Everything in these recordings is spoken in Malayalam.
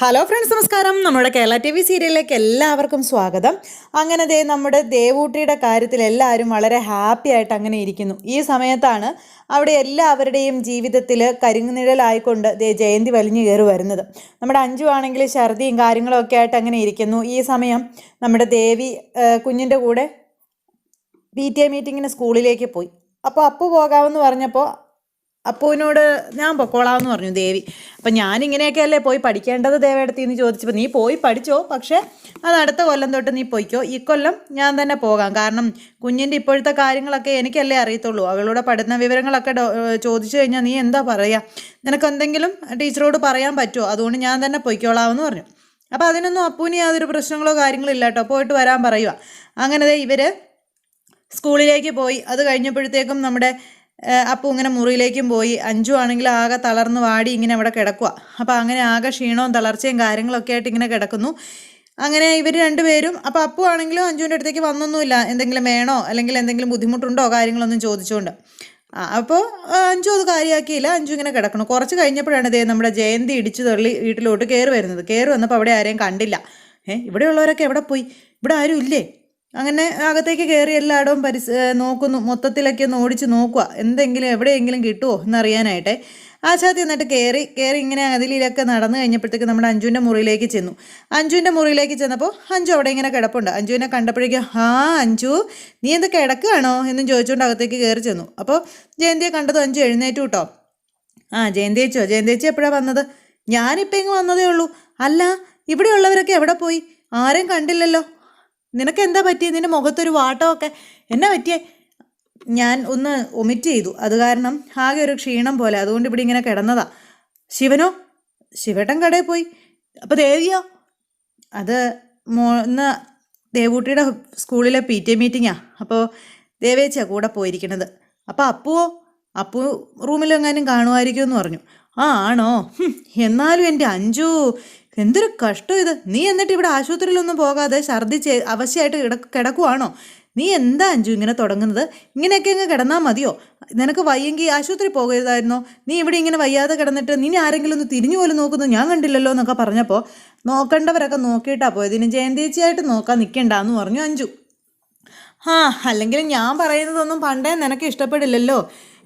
ഹലോ ഫ്രണ്ട്സ് നമസ്കാരം. നമ്മുടെ കേരള ടി വി സീരിയലിലേക്ക് എല്ലാവർക്കും സ്വാഗതം. അങ്ങനെ ദേ നമ്മുടെ ദേവൂട്ടിയുടെ കാര്യത്തിൽ എല്ലാവരും വളരെ ഹാപ്പി ആയിട്ട് അങ്ങനെ ഇരിക്കുന്നു. ഈ സമയത്താണ് അവിടെ എല്ലാവരുടെയും ജീവിതത്തിൽ കരിങ്ങുനിഴലായിക്കൊണ്ട് ദേ ജയന്തി വലിഞ്ഞു കയറി വരുന്നത്. നമ്മുടെ അഞ്ചു ആണെങ്കിൽ ഛർദിയും കാര്യങ്ങളും ഒക്കെ ആയിട്ട് അങ്ങനെ ഇരിക്കുന്നു. ഈ സമയം നമ്മുടെ ദേവി കുഞ്ഞിന്റെ കൂടെ പി ടി എ മീറ്റിങ്ങിന് സ്കൂളിലേക്ക് പോയി. അപ്പോൾ അപ്പു പോകാമെന്ന് പറഞ്ഞപ്പോൾ അപ്പുവിനോട് ഞാൻ പൊക്കോളാമെന്ന് പറഞ്ഞു ദേവി. അപ്പം ഞാൻ ഇങ്ങനെയൊക്കെയല്ലേ പോയി പഠിക്കേണ്ടത് ദേവേടത്തി എന്ന് ചോദിച്ചപ്പോൾ നീ പോയി പഠിച്ചോ പക്ഷേ അത് അടുത്ത കൊല്ലം തൊട്ട് നീ പോയിക്കോ. ഈ കൊല്ലം ഞാൻ തന്നെ പോകാം. കാരണം കുഞ്ഞിന്റെ ഇപ്പോഴത്തെ കാര്യങ്ങളൊക്കെ എനിക്കല്ലേ അറിയത്തുള്ളൂ. അവളുടെ പഠന വിവരങ്ങളൊക്കെ ചോദിച്ചു കഴിഞ്ഞാൽ നീ എന്താ പറയുക നിനക്ക് എന്തെങ്കിലും ടീച്ചറോട് പറയാൻ പറ്റുമോ അതുകൊണ്ട് ഞാൻ തന്നെ പൊയ്ക്കോളാമെന്ന് പറഞ്ഞു. അപ്പോൾ അതിനൊന്നും അപ്പൂന് യാതൊരു പ്രശ്നങ്ങളോ കാര്യങ്ങളോ ഇല്ല കേട്ടോ. പോയിട്ട് വരാൻ പറയുക അങ്ങനെ ഇവർ സ്കൂളിലേക്ക് പോയി. അത് കഴിഞ്ഞപ്പോഴത്തേക്കും നമ്മുടെ ഏഹ്, അപ്പു ഇങ്ങനെ മുറിയിലേക്കും പോയി. അഞ്ചു ആണെങ്കിൽ ആകെ തളർന്ന് വാടി ഇങ്ങനെ അവിടെ കിടക്കുക അപ്പോൾ അങ്ങനെ ആകെ ക്ഷീണവും തളർച്ചയും കാര്യങ്ങളൊക്കെ ആയിട്ട് ഇങ്ങനെ കിടക്കുന്നു. അങ്ങനെ ഇവർ രണ്ടുപേരും അപ്പോൾ അപ്പു ആണെങ്കിലും അഞ്ചുവിന്റെ അടുത്തേക്ക് വന്നൊന്നുമില്ല. എന്തെങ്കിലും വേണോ? അല്ലെങ്കിൽ എന്തെങ്കിലും ബുദ്ധിമുട്ടുണ്ടോ? കാര്യങ്ങളൊന്നും ചോദിച്ചുകൊണ്ട് അപ്പോൾ അഞ്ചു അത് കാര്യമാക്കിയില്ല അഞ്ചു ഇങ്ങനെ കിടക്കണം കുറച്ച് കഴിഞ്ഞപ്പോഴാണ് ഇതേ നമ്മുടെ ജയന്തി ഇടിച്ചു തള്ളി വീട്ടിലോട്ട് കയറി വരുന്നത്. കയറി വന്നപ്പോൾ അവിടെ ആരെയും കണ്ടില്ല. ഏഹ് ഇവിടെയുള്ളവരൊക്കെ എവിടെ പോയി? ഇവിടെ ആരും ഇല്ലേ? അങ്ങനെ അകത്തേക്ക് കയറി എല്ലായിടവും പരിസ് നോക്കുന്നു. മൊത്തത്തിലൊക്കെ ഒന്ന് ഓടിച്ച് നോക്കുക എന്തെങ്കിലും എവിടെയെങ്കിലും കിട്ടുമോ എന്നറിയാനായിട്ടെ. ആശാത്തി എന്നിട്ട് കയറി കയറി ഇങ്ങനെ അതിലൊക്കെ നടന്നു കഴിഞ്ഞപ്പോഴത്തേക്ക് നമ്മുടെ അഞ്ജുവിന്റെ മുറിയിലേക്ക് ചെന്നു. അഞ്ജുവിന്റെ മുറിയിലേക്ക് ചെന്നപ്പോൾ അഞ്ജു അവിടെ ഇങ്ങനെ കിടപ്പുണ്ട്. അഞ്ജുവിനെ കണ്ടപ്പോഴേക്കും ആ അഞ്ജു നീ എന്ത് കിടക്കുകയാണോ? എന്നും ചോദിച്ചുകൊണ്ട് അകത്തേക്ക് കയറി ചെന്നു. അപ്പോൾ ജയന്തിയെ കണ്ടത് അഞ്ജു എഴുന്നേറ്റു കേട്ടോ. ആ ജയന്തിയച്ചോ ജയന്തിയച്ചി എപ്പോഴാണ് വന്നത്? ഞാനിപ്പോൾ ഇങ്ങ് വന്നതേ ഉള്ളൂ. അല്ല ഇവിടെയുള്ളവരൊക്കെ എവിടെ പോയി? ആരും കണ്ടില്ലല്ലോ. നിനക്ക് എന്താ പറ്റിയത് നിന്റെ മുഖത്തൊരു വാട്ടമൊക്കെ. എന്നാ പറ്റിയേ? ഞാൻ ഒന്ന് ഒമിറ്റ് ചെയ്തു. അത് കാരണം ആകെ ഒരു ക്ഷീണം പോലെ. അതുകൊണ്ട് ഇവിടെ ഇങ്ങനെ കിടന്നതാ. ശിവനോ? ശിവട്ടൻ കടയിൽ പോയി. അപ്പോൾ ദേവിയോ? അത് മോ ഇന്ന് ദേവൂട്ടിയുടെ സ്കൂളിലെ പി ടി എ മീറ്റിങ്ങാ അപ്പോൾ ദേവേച്ചിയാണ് കൂടെ പോയിരിക്കണത്. അപ്പോൾ അപ്പുവോ? അപ്പു റൂമിലെങ്ങാനും കാണുമായിരിക്കും എന്ന് പറഞ്ഞു. ആ ആണോ? എന്നാലും എന്റെ അഞ്ചു എന്തൊരു കഷ്ടം ഇത്. നീ എന്നിട്ട് ഇവിടെ ആശുപത്രിയിലൊന്നും പോകാതെ ഛർദ്ദിച്ച് അവശയായിട്ട് കിട കിടക്കുവാണോ? നീ എന്താ അഞ്ചു ഇങ്ങനെ തുടങ്ങുന്നത്? ഇങ്ങനെയൊക്കെ അങ്ങ് കിടന്നാൽ മതിയോ? നിനക്ക് വയ്യെങ്കിൽ ആശുപത്രി പോകരുതായിരുന്നോ? നീ ഇവിടെ ഇങ്ങനെ വയ്യാതെ കിടന്നിട്ട് നീ ആരെങ്കിലും ഒന്ന് തിരിഞ്ഞു പോലും നോക്കുന്നു ഞാൻ കണ്ടില്ലല്ലോ എന്നൊക്കെ പറഞ്ഞപ്പോൾ നോക്കേണ്ടവരൊക്കെ നോക്കിയിട്ടാ പോയത്. ഇനി ജയന്തേച്ചിയായിട്ട് നോക്കാൻ നിൽക്കണ്ടെന്ന് പറഞ്ഞു അഞ്ചു ആ അല്ലെങ്കിൽ ഞാൻ പറയുന്നതൊന്നും പണ്ടേ നിനക്ക് ഇഷ്ടപ്പെടില്ലല്ലോ.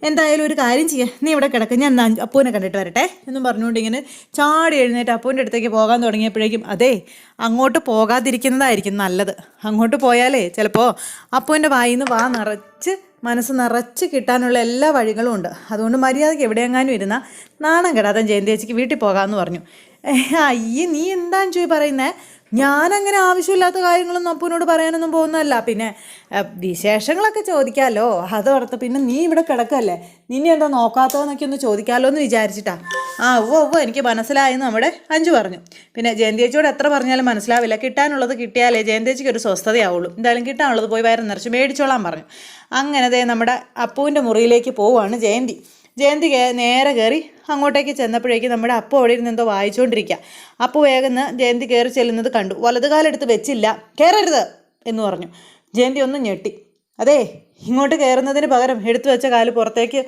എന്തായാലും ഒരു കാര്യം ചെയ്യാം. നീ ഇവിടെ കിടക്ക്. ഞാൻ അപ്പൂനെ കണ്ടിട്ട് വരട്ടെ. എന്നും പറഞ്ഞുകൊണ്ട് ഇങ്ങനെ ചാടി എഴുന്നേറ്റ് അപ്പൂന്റെ അടുത്തേക്ക് പോകാൻ തുടങ്ങിയപ്പോഴേക്കും അതെ അങ്ങോട്ട് പോകാതിരിക്കുന്നതായിരിക്കും നല്ലത്. അങ്ങോട്ട് പോയാലേ ചിലപ്പോൾ അപ്പൂന്റെ വായിൽ നിന്ന് വാ നിറച്ച് മനസ്സ് നിറച്ച് കിട്ടാനുള്ള എല്ലാ വഴികളും ഉണ്ട്. അതുകൊണ്ട് മര്യാദയ്ക്ക് എവിടെയെങ്ങാനും ഇരുന്ന നാണം കെടാതെ ജയന്തേച്ചിക്ക് വീട്ടിൽ പോകാമെന്ന് പറഞ്ഞു. അയ്യേ നീ എന്താണെന്ന് ചോയി പറയുന്നേ? ഞാനങ്ങനെ ആവശ്യമില്ലാത്ത കാര്യങ്ങളൊന്നും അപ്പൂനോട് പറയാനൊന്നും പോകുന്നതല്ല. പിന്നെ വിശേഷങ്ങളൊക്കെ ചോദിക്കാമല്ലോ അതോർത്ത് പിന്നെ നീ ഇവിടെ കിടക്കല്ലേ? നിന്നെ എന്താ നോക്കാത്തതെന്നൊക്കെ ഒന്ന് ചോദിക്കാമല്ലോ എന്ന് വിചാരിച്ചിട്ടാ. ആ ഓ ഓ എനിക്ക് മനസ്സിലായെന്ന് നമ്മുടെ അഞ്ചു പറഞ്ഞു. പിന്നെ ജയന്തേച്ചിയോട് എത്ര പറഞ്ഞാലും മനസ്സിലാവില്ല. കിട്ടാനുള്ളത് കിട്ടിയാലേ ജയന്തിയച്ചിക്ക് ഒരു സ്വസ്ഥതയാവുള്ളൂ. എന്തായാലും കിട്ടാനുള്ളത് പോയി വയറ് നിറച്ച് മേടിച്ചോളാൻ പറഞ്ഞു. അങ്ങനെ ദേ നമ്മുടെ അപ്പുവിന്റെ മുറിയിലേക്ക് പോവുകയാണ് ജയന്തി. ജയന്തി നേരെ കയറി അങ്ങോട്ടേക്ക് ചെന്നപ്പോഴേക്കും നമ്മുടെ അപ്പു അവിടെ ഇരുന്ന് എന്തോ വായിച്ചുകൊണ്ടിരിക്കുക അപ്പോൾ വേഗം ജയന്തി കയറി ചെല്ലുന്നത് കണ്ടു. വലതുകാലെടുത്ത് വെച്ചില്ല. കയറരുത് എന്ന് പറഞ്ഞു. ജയന്തി ഒന്ന് ഞെട്ടി. അതെ ഇങ്ങോട്ട് കയറുന്നതിന് പകരം എടുത്തു വെച്ച കാൽ പുറത്തേക്ക്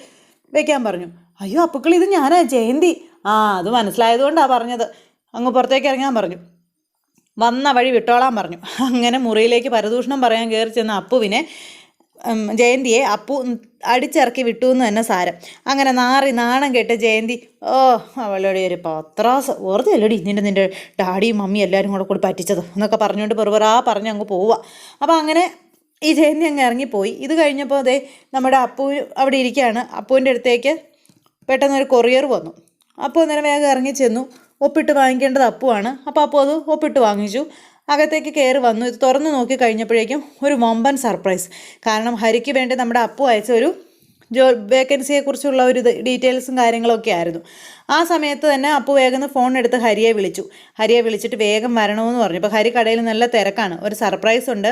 വെക്കാൻ പറഞ്ഞു. അയ്യോ അപ്പുക്കൾ ഇത് ഞാനാ ജയന്തി? ആ അത് മനസ്സിലായതുകൊണ്ടാണ് പറഞ്ഞത്. അങ്ങ് പുറത്തേക്ക് ഇറങ്ങാൻ പറഞ്ഞു. വന്ന വഴി വിട്ടോളാൻ പറഞ്ഞു. അങ്ങനെ മുറിയിലേക്ക് പരദൂഷണം പറയാൻ കയറി ചെന്ന അപ്പുവിനെ ജയന്തിയെ അപ്പു അടിച്ചിറക്കി വിട്ടു എന്ന് തന്നെ സാരം. അങ്ങനെ നാറി നാണം കേട്ട് ജയന്തി ഓ അവളുടെ ഒരു പത്രാസ് വെറുതെ അല്ലടി നിന്റെ നിന്റെ ഡാഡിയും മമ്മിയും എല്ലാവരും കൂടെ കൂടി പറ്റിച്ചത് എന്നൊക്കെ പറഞ്ഞുകൊണ്ട് പെറുപെറാ പറഞ്ഞ് അങ്ങ് പോവുക അപ്പോൾ അങ്ങനെ ഈ ജയന്തി അങ്ങ് ഇറങ്ങിപ്പോയി. ഇത് കഴിഞ്ഞപ്പോൾ അതേ നമ്മുടെ അപ്പു അവിടെ ഇരിക്കുകയാണ് അപ്പുവിന്റെ അടുത്തേക്ക് പെട്ടെന്ന് ഒരു കൊറിയർ വന്നു. അപ്പോൾ അന്നേരം വേഗം ഇറങ്ങി ചെന്നു. ഒപ്പിട്ട് വാങ്ങിക്കേണ്ടത് അപ്പുവാണ്. അപ്പോൾ അപ്പോൾ അത് ഒപ്പിട്ട് വാങ്ങിച്ചു. അകത്തേക്ക് കയറി വന്നു. ഇത് തുറന്നു നോക്കി കഴിഞ്ഞപ്പോഴേക്കും ഒരു വമ്പൻ സർപ്രൈസ്. കാരണം ഹരിക്ക് വേണ്ടി നമ്മുടെ അപ്പു അയച്ച ഒരു ജോ വേക്കൻസിയെക്കുറിച്ചുള്ള ഒരു ഡീറ്റെയിൽസും കാര്യങ്ങളൊക്കെ ആയിരുന്നു. ആ സമയത്ത് തന്നെ അപ്പു വേഗം ഫോൺ എടുത്ത് ഹരിയെ വിളിച്ചു. ഹരിയെ വിളിച്ചിട്ട് വേഗം വരണമെന്ന് പറഞ്ഞു. ഇപ്പോൾ ഹരി കടയിൽ നല്ല തിരക്കാണ്. ഒരു സർപ്രൈസ് ഉണ്ട്.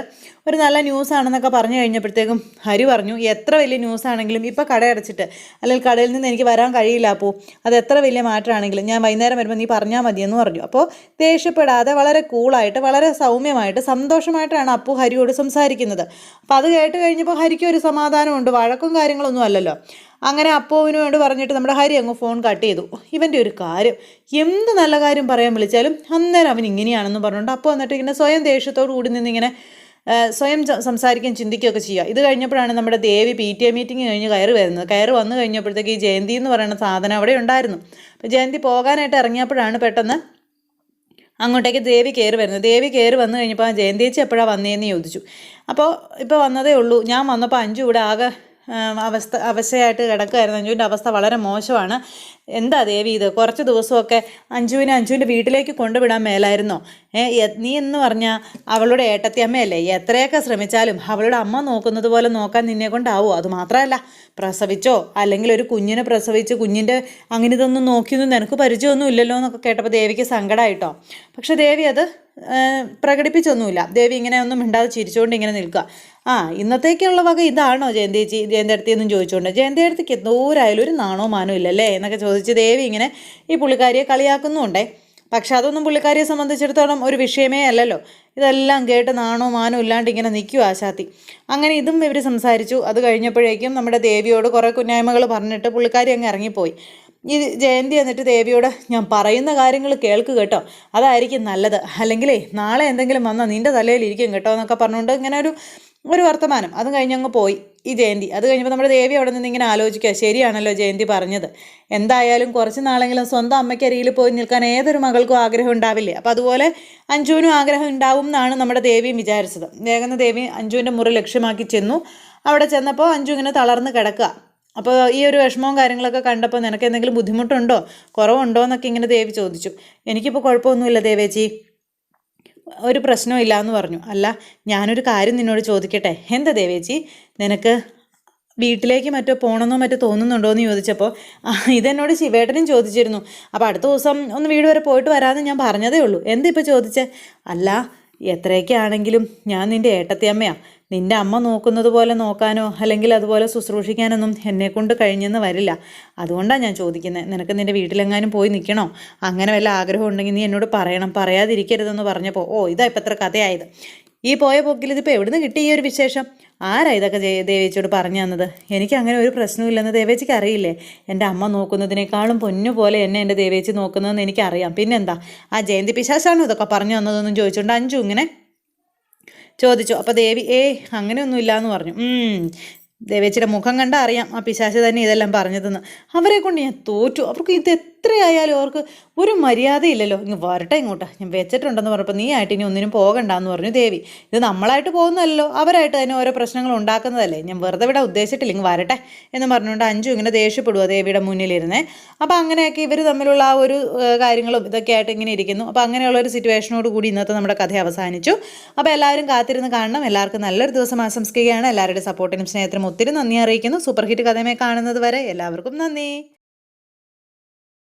ഒരു നല്ല ന്യൂസ് ആണെന്നൊക്കെ പറഞ്ഞു കഴിഞ്ഞപ്പോഴത്തേക്കും ഹരി പറഞ്ഞു എത്ര വലിയ ന്യൂസ് ആണെങ്കിലും ഇപ്പോൾ കട അടച്ചിട്ട് അല്ലെങ്കിൽ കടയിൽ നിന്ന് എനിക്ക് വരാൻ കഴിയില്ല അപ്പോൾ അത് എത്ര വലിയ മാറ്റമാണെങ്കിലും ഞാൻ വൈകുന്നേരം വരുമ്പോൾ നീ പറഞ്ഞാൽ മതിയെന്ന് പറഞ്ഞു. അപ്പോൾ ദേഷ്യപ്പെടാതെ വളരെ കൂളായിട്ട് വളരെ സൗമ്യമായിട്ട് സന്തോഷമായിട്ടാണ് അപ്പു ഹരിയോട് സംസാരിക്കുന്നത്. അപ്പോൾ അത് കേട്ട് കഴിഞ്ഞപ്പോൾ ഹരിക്ക് ഒരു സമാധാനമുണ്ട്. വഴക്കും കാര്യങ്ങളൊന്നും അല്ലല്ലോ. അങ്ങനെ അപ്പോവിന് വേണ്ടി പറഞ്ഞിട്ട് നമ്മുടെ ഹരി അങ്ങ് ഫോൺ കട്ട് ചെയ്തു. ഇവന്റെ ഒരു കാര്യം. എന്ത് നല്ല കാര്യം പറയാൻ വിളിച്ചാലും അന്നേരം അവൻ ഇങ്ങനെയാണെന്ന് പറഞ്ഞുകൊണ്ട് അപ്പോൾ വന്നിട്ട് ഇങ്ങനെ സ്വയം ദേഷ്യത്തോടു കൂടി നിന്നിങ്ങനെ സ്വയം സംസാരിക്കുകയും ചിന്തിക്കുകയൊക്കെ ചെയ്യുക. ഇത് കഴിഞ്ഞപ്പോഴാണ് നമ്മുടെ Devi P T A meeting കഴിഞ്ഞ് കയറി വരുന്നത്. കയറി വന്നു കഴിഞ്ഞപ്പോഴത്തേക്ക് ഈ ജയന്തി എന്ന് പറയുന്ന സാധനം അവിടെ ഉണ്ടായിരുന്നു. അപ്പോൾ ജയന്തി പോകാനായിട്ട് ഇറങ്ങിയപ്പോഴാണ് പെട്ടെന്ന് അങ്ങോട്ടേക്ക് ദേവി കയറി വരുന്നത്. ദേവി കയറി വന്നു കഴിഞ്ഞപ്പോൾ ആ ജയന്തി ചേച്ചി എപ്പോഴാണ് വന്നതെന്ന് ചോദിച്ചു. അപ്പോൾ ഇപ്പോൾ വന്നതേ ഉള്ളൂ. ഞാൻ വന്നപ്പോൾ അഞ്ചു ഇവിടെ ആകെ അവസ്ഥ അവശയായിട്ട് കിടക്കുകയായിരുന്നു അഞ്ജുവിന്റെ അവസ്ഥ വളരെ മോശമാണ്. എന്താ ദേവി ഇത്? കുറച്ച് ദിവസമൊക്കെ അഞ്ജുവിനെ അഞ്ജുവിന്റെ വീട്ടിലേക്ക് കൊണ്ടുവിടാൻ മേലായിരുന്നോ? ഏ നീ എന്ന് പറഞ്ഞാൽ അവളുടെ ഏട്ടത്തി അമ്മയല്ലേ? എത്രയൊക്കെ ശ്രമിച്ചാലും അവളുടെ അമ്മ നോക്കുന്നത് പോലെ നോക്കാൻ നിന്നെ കൊണ്ടാവോ? അത് മാത്രമല്ല പ്രസവിച്ചോ? അല്ലെങ്കിൽ ഒരു കുഞ്ഞിനെ പ്രസവിച്ച് കുഞ്ഞിന്റെ അങ്ങനെ ഇതൊന്നും നോക്കിയൊന്നും നിനക്ക് പരിചയമൊന്നും ഇല്ലല്ലോ എന്നൊക്കെ കേട്ടപ്പോൾ ദേവിക്ക് സങ്കടമായിട്ടോ? പക്ഷേ ദേവി അത് പ്രകടിപ്പിച്ചൊന്നുമില്ല. ദേവി ഇങ്ങനെ ഒന്നും മിണ്ടാതെ ചിരിച്ചുകൊണ്ട് ഇങ്ങനെ നിൽക്കുക. ആ ഇന്നത്തേക്കുള്ള വക ഇതാണോ ജയന്തേച്ചി ജയന്തേടത്തി എന്നും ചോദിച്ചുകൊണ്ട് ജയന്തടുത്തിക്ക് എന്തോരായാലും ഒരു നാണോ മാനോ ഇല്ലല്ലേ? എന്നൊക്കെ ചോദിച്ച് ദേവി ഇങ്ങനെ ഈ പുള്ളിക്കാരിയെ കളിയാക്കുന്നുണ്ടേ. പക്ഷെ അതൊന്നും പുള്ളിക്കാരിയെ സംബന്ധിച്ചിടത്തോളം ഒരു വിഷയമേ അല്ലല്ലോ. ഇതെല്ലാം കേട്ട് നാണോ മാനോ ഇല്ലാണ്ട് ഇങ്ങനെ നിൽക്കും ആശാത്തി അങ്ങനെ ഇതും ഇവർ സംസാരിച്ചു. അത് കഴിഞ്ഞപ്പോഴേക്കും നമ്മുടെ ദേവിയോട് കുറേ കുന്നായ്മകൾ പറഞ്ഞിട്ട് പുള്ളിക്കാരി അങ്ങ് ഇറങ്ങിപ്പോയി. ഈ ജയന്തി എന്നിട്ട് ദേവിയോട് ഞാൻ പറയുന്ന കാര്യങ്ങൾ കേൾക്ക് കേട്ടോ. അതായിരിക്കും നല്ലത്. അല്ലെങ്കിലേ നാളെ എന്തെങ്കിലും വന്നാൽ നിന്റെ തലയിൽ ഇരിക്കും കേട്ടോ എന്നൊക്കെ പറഞ്ഞുകൊണ്ട് ഇങ്ങനെ ഒരു ഒരു വർത്തമാനം. അതും കഴിഞ്ഞങ്ങ് പോയി ഈ ജയന്തി. അത് കഴിഞ്ഞപ്പോൾ നമ്മുടെ ദേവി അവിടെ നിന്ന് ഇങ്ങനെ ആലോചിക്കുക ശരിയാണല്ലോ ജയന്തി പറഞ്ഞത്. എന്തായാലും കുറച്ച് നാളെങ്കിലും സ്വന്തം അമ്മയ്ക്ക് അരികിൽ പോയി നിൽക്കാൻ ഏതൊരു മകൾക്കും ആഗ്രഹം ഉണ്ടാവില്ലേ? അപ്പോൾ അതുപോലെ അഞ്ജുവിനും ആഗ്രഹം ഉണ്ടാവും എന്നാണ് നമ്മുടെ ദേവിയും വിചാരിച്ചത്. വേഗം ദേവി അഞ്ജുവിന്റെ മുറി ലക്ഷ്യമാക്കി ചെന്നു. അവിടെ ചെന്നപ്പോൾ അഞ്ജു ഇങ്ങനെ തളർന്ന് കിടക്കുക. അപ്പോൾ ഈ ഒരു വിഷമവും കാര്യങ്ങളൊക്കെ കണ്ടപ്പോൾ നിനക്ക് എന്തെങ്കിലും ബുദ്ധിമുട്ടുണ്ടോ? കുറവുണ്ടോ എന്നൊക്കെ ഇങ്ങനെ ദേവി ചോദിച്ചു. എനിക്കിപ്പോൾ കുഴപ്പമൊന്നുമില്ല ദേവേച്ചി. ഒരു പ്രശ്നമില്ല എന്ന് പറഞ്ഞു. അല്ല ഞാനൊരു കാര്യം നിന്നോട് ചോദിക്കട്ടെ? എന്താ ദേവേച്ചി? നിനക്ക് വീട്ടിലേക്ക് മറ്റോ പോകണമെന്നോ മറ്റോ തോന്നുന്നുണ്ടോ എന്ന് ചോദിച്ചപ്പോൾ "ആ, ഇതെന്നോട് ശിവേട്ടനും ചോദിച്ചിരുന്നു. അപ്പോൾ അടുത്ത ദിവസം ഒന്ന് വീട് വരെ പോയിട്ട് വരാമെന്ന് ഞാൻ പറഞ്ഞതേ ഉള്ളൂ. എന്താ ഇപ്പോൾ ചോദിച്ചേ? അല്ല എത്രയൊക്കെ ആണെങ്കിലും ഞാൻ നിന്റെ ഏട്ടത്തിയമ്മയാ. നിന്റെ അമ്മ നോക്കുന്നത് പോലെ നോക്കാനോ അല്ലെങ്കിൽ അതുപോലെ ശുശ്രൂഷിക്കാനൊന്നും എന്നെക്കൊണ്ട് കഴിഞ്ഞെന്ന് വരില്ല. അതുകൊണ്ടാണ് ഞാൻ ചോദിക്കുന്നത് നിനക്ക് നിന്റെ വീട്ടിലെങ്ങാനും പോയി നിൽക്കണോ? അങ്ങനെ വല്ല ആഗ്രഹം ഉണ്ടെങ്കിൽ നീ എന്നോട് പറയണം. പറയാതിരിക്കരുതെന്ന് പറഞ്ഞപ്പോൾ ഓ ഇതാ ഇപ്പം ഇത്ര കഥയായത്. ഈ പോയ പോക്കിൽ ഇതിപ്പോൾ എവിടുന്ന് കിട്ടി ഈ ഒരു വിശേഷം? ആരാ ഇതൊക്കെ ദേവേച്ചിയോട് പറഞ്ഞു തന്നത്? എനിക്ക് അങ്ങനെ ഒരു പ്രശ്നമില്ലെന്ന് ദേവേച്ചിക്ക് അറിയില്ലേ? എന്റെ അമ്മ നോക്കുന്നതിനേക്കാളും പൊന്നു പോലെ എന്നെ എന്റെ ദേവേച്ചി നോക്കുന്നതെന്ന് എനിക്കറിയാം. പിന്നെന്താ? ആ ജയന്തി പിശാശാണോ ഇതൊക്കെ പറഞ്ഞു തന്നതെന്നും ചോദിച്ചുകൊണ്ട് അഞ്ചു ഇങ്ങനെ ചോദിച്ചു. അപ്പോൾ ദേവി ഏ അങ്ങനെയൊന്നുമില്ല എന്ന് പറഞ്ഞു. "ഉം, ദേവേച്ചിയുടെ മുഖം കണ്ടാൽ അറിയാം. ആ പിശാശ തന്നെ ഇതെല്ലാം പറഞ്ഞതെന്ന്. അവരെ കൊണ്ട് ഞാൻ തോറ്റു. അവർക്ക് ഇത് എത്രയായാലും അവർക്ക് ഒരു മര്യാദയില്ലല്ലോ. ഇങ്ങ് വരട്ടെ ഇങ്ങോട്ട്. ഞാൻ വെച്ചിട്ടുണ്ടെന്ന് പറഞ്ഞപ്പോൾ നീ ആയിട്ട് ഇനി ഒന്നിനും പോകണ്ടെന്ന് പറഞ്ഞു ദേവി. ഇത് നമ്മളായിട്ട് പോകുന്നതല്ലോ. അവരായിട്ട് തന്നെ ഓരോ പ്രശ്നങ്ങൾ ഉണ്ടാക്കുന്നതല്ലേ. ഞാൻ വെറുതെ ഇവിടെ ഉദ്ദേശിച്ചിട്ടില്ല. ഇങ്ങ് വരട്ടെ എന്ന് പറഞ്ഞുകൊണ്ട് അഞ്ചു ഇങ്ങനെ ദേഷ്യപ്പെടുക ദേവിയുടെ മുന്നിലിരുന്നേ. അപ്പോൾ അങ്ങനെയൊക്കെ ഇവർ തമ്മിലുള്ള ആ ഒരു കാര്യങ്ങളും ഇതൊക്കെ ആയിട്ട് ഇങ്ങനെ ഇരിക്കുന്നു. അപ്പോൾ അങ്ങനെയുള്ള ഒരു സിറ്റുവേഷനോട് കൂടി ഇന്നത്തെ നമ്മുടെ കഥ അവസാനിച്ചു. അപ്പോൾ എല്ലാവരും കാത്തിരുന്ന് കാണണം. എല്ലാവർക്കും നല്ലൊരു ദിവസം ആശംസിക്കുകയാണ്. എല്ലാവരുടെ സപ്പോർട്ടിനും സ്നേഹത്തിനും ഒത്തിരി നന്ദി അറിയിക്കുന്നു. സൂപ്പർ ഹിറ്റ് കഥയുമായി കാണുന്നത് വരെ എല്ലാവർക്കും നന്ദി.